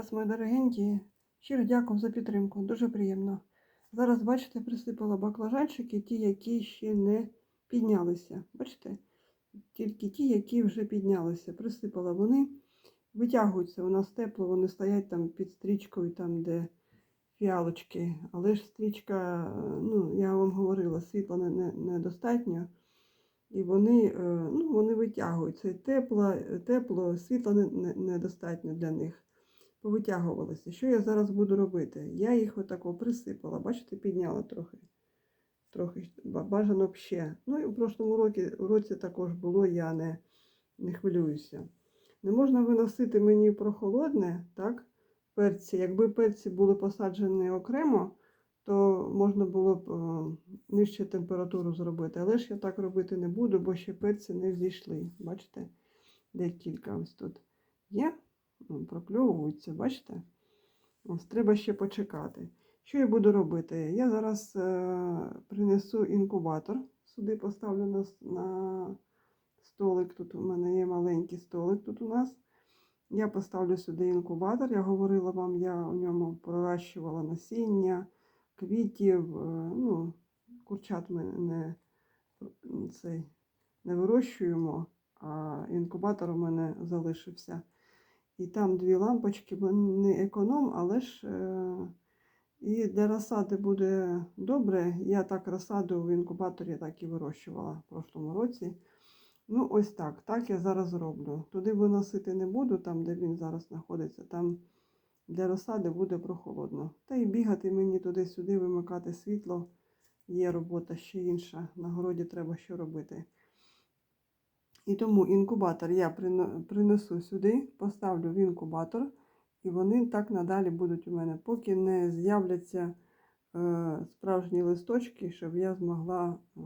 раз, мої дорогенькі, щиро дякую за підтримку, дуже приємно. Зараз, бачите, присипала баклажанчики, ті, які ще не піднялися. Бачите? Тільки ті, які вже піднялися. Присипала вони, витягуються, у нас тепло, вони стоять там під стрічкою, там, де фіалочки. Але ж стрічка, ну, я вам говорила, світла не- не- недостатньо. І вони, е, ну, вони витягуються. Тепло, тепло світла не- не- недостатньо для них. Повитягувалися. Що я зараз буду робити? Я їх отако присипала, бачите, підняла трохи. Трохи бажано б ще. Ну і у прошлому році, році також було, я не, не хвилююся. Не можна виносити мені прохолодне, так? Перці. Якби перці були посаджені окремо, то можна було б е, нижче температуру зробити. Але ж я так робити не буду, бо ще перці не взійшли. Бачите? Де кілька ось тут є, прокльовуються, бачите? Ось треба ще почекати. Що я буду робити? Я зараз е, принесу інкубатор. Сюди поставлю на, на столик. Тут у мене є маленький столик тут у нас. Я поставлю сюди інкубатор. Я говорила вам, я у ньому проращувала насіння, квітів. е, Ну, курчат ми не, цей, не вирощуємо, а інкубатор у мене залишився. І там дві лампочки, бо не економ, але ж е, і для розсади буде добре. Я так розсаду в інкубаторі так і вирощувала в прошлому році. Ну, ось так. Так я зараз роблю. Туди виносити не буду, там, де він зараз знаходиться. Там для розсади буде прохолодно. Та й бігати мені туди-сюди, вимикати світло. Є робота ще інша. На городі треба що робити. І тому інкубатор я принесу сюди, поставлю в інкубатор, і вони так надалі будуть у мене, поки не з'являться е, справжні листочки, щоб я змогла е,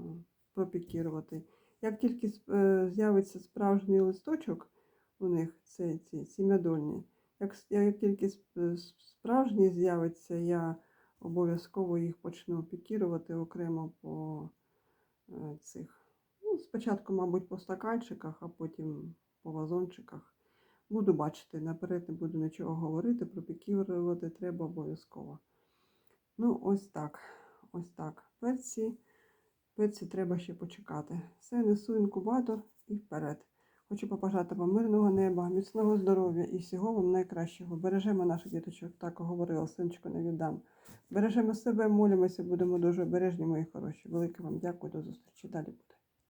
пропікірувати. Як тільки е, з'явиться справжній листочок у них, це ці сім'ядольні, як, як тільки с- справжній з'явиться, я обов'язково їх почну пікірувати окремо по цих. Спочатку, мабуть, по стаканчиках, а потім по вазончиках. Буду бачити, наперед не буду нічого говорити, пропікірувати треба обов'язково. Ну, ось так. Ось так. Перці, перці треба ще почекати. Все, несу інкубатор і вперед. Хочу побажати вам мирного неба, міцного здоров'я і всього вам найкращого. Бережемо наших діточок, так говорила, синчику не віддам. Бережемо себе, молимося, будемо дуже обережні, мої хороші. Велике вам дякую, до зустрічі. Далі буде.